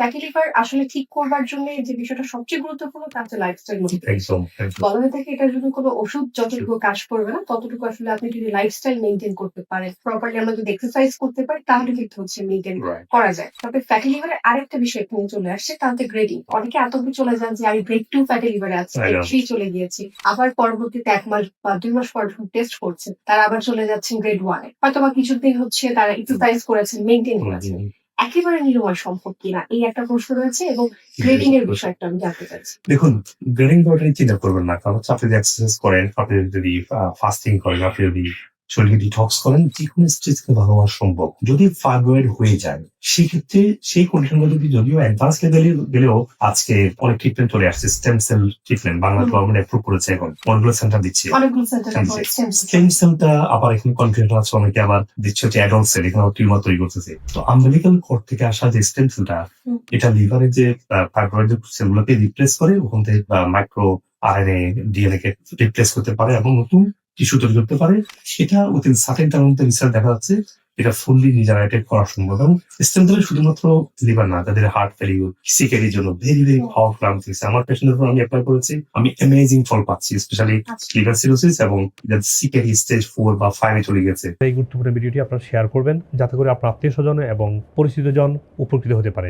Fatty liver আসলে ঠিক করবার জন্য যে বিষয়টা সবচেয়ে গুরুত্বপূর্ণ তা হচ্ছে লাইফস্টাইল মডিফিকেশন বলা হয়ে থাকে এটার জন্য কোনো ওষুধ যতটুকু কাজ করবে না ততটুকু আসলে আপনি যদি লাইফস্টাইল মেনটেন করতে পারেন প্রপারলি আমরা যদি এক্সারসাইজ করতে পারি তাহলে কিন্তু হচ্ছে মেনটেন করা যায়। তবে ফ্যাটি লিভারের আরেকটা বিষয় এখানে চলে আসছে তা হচ্ছে গ্রেডিং অনেকে আতঙ্কে চলে যান যে আমি গ্রেড টু ফ্যাটি লিভারে আছি. সেই চলে গিয়েছি। আবার পরবর্তীতে এক মাস বা দুই মাস পর টেস্ট করছেন তারা আবার চলে যাচ্ছেন গ্রেড ওয়ানে হয়তো বা কিছুদিন হচ্ছে তারা এক্সারসাইজ করেছেন মেনটেন করেছেন। একেবারে নিরাময় সম্ভব কিনা এই একটা প্রশ্ন রয়েছে এবং গ্রেডিং এর বিষয়টা আমি জানতে চাইছি দেখুন গ্রেডিং করাটাই চিন্তা করবেন না কারণ হচ্ছে আপনি যদি এক্সারসাইজ করেন আপনি যদি ফাস্টিং করেন আপনি যদি শরীরকে ডিটক্স করেন যে কোনো স্টেজ থেকে ভালো হওয়া সম্ভব। যদি ফাইব্রয়েড হয়ে যায় সেক্ষেত্রে সেই কন্ডিশনগুলো যদি যদিও অ্যাডভান্স লেভেলে গেলেও আজকে অনেক ট্রিটমেন্ট চলে আসছে stem cell treatment Bangla government approve করেছে এখন। অনেকগুলো সেন্টার দিচ্ছে। স্টেম সেলটা আবার এখানে কনফিডেন্ট আছে অনেকে আবার দিচ্ছে হচ্ছে অ্যাডল্ট সেল এখানে টিউমার তৈরি করতেছে। তো আম্বেলিকাল কোর্ট থেকে আসা যে স্টেম সেলটা। এটা লিভারে যে ফাইব্রয়েড সেলগুলোকে রিপ্লেস করে ওখান থেকে মাইক্রো আরএনএ ডিএনএ কে রিপ্লেস করতে পারে এবং নতুন টিস্যু তৈরি করতে পারে সেটা উইথিন সার্টেন টাইম মধ্যে রিসার্চ দেখা যাচ্ছে এটা ফুললি রিজানারেটেড করা সম্ভব এবং স্টেম সেল শুধুমাত্র লিভার না তাদের হার্ট ফেলিউর সিকেরির জন্য ভেরি ভেরি পাওয়ারফুল আমি আমার পেশেন্টের উপর আমি অ্যাপ্লাই করেছি আমি অ্যামেজিং ফল পাচ্ছি স্পেশালি লিভার সিরোসিস এবং সিকেরি স্টেজ ফোর বা ফাইভে চলে গেছে। এই গুরুত্বপূর্ণ ভিডিওটি আপনারা শেয়ার করবেন যাতে করে আপনার আত্মীয় স্বজন এবং পরিচিতজন উপকৃত হতে পারে।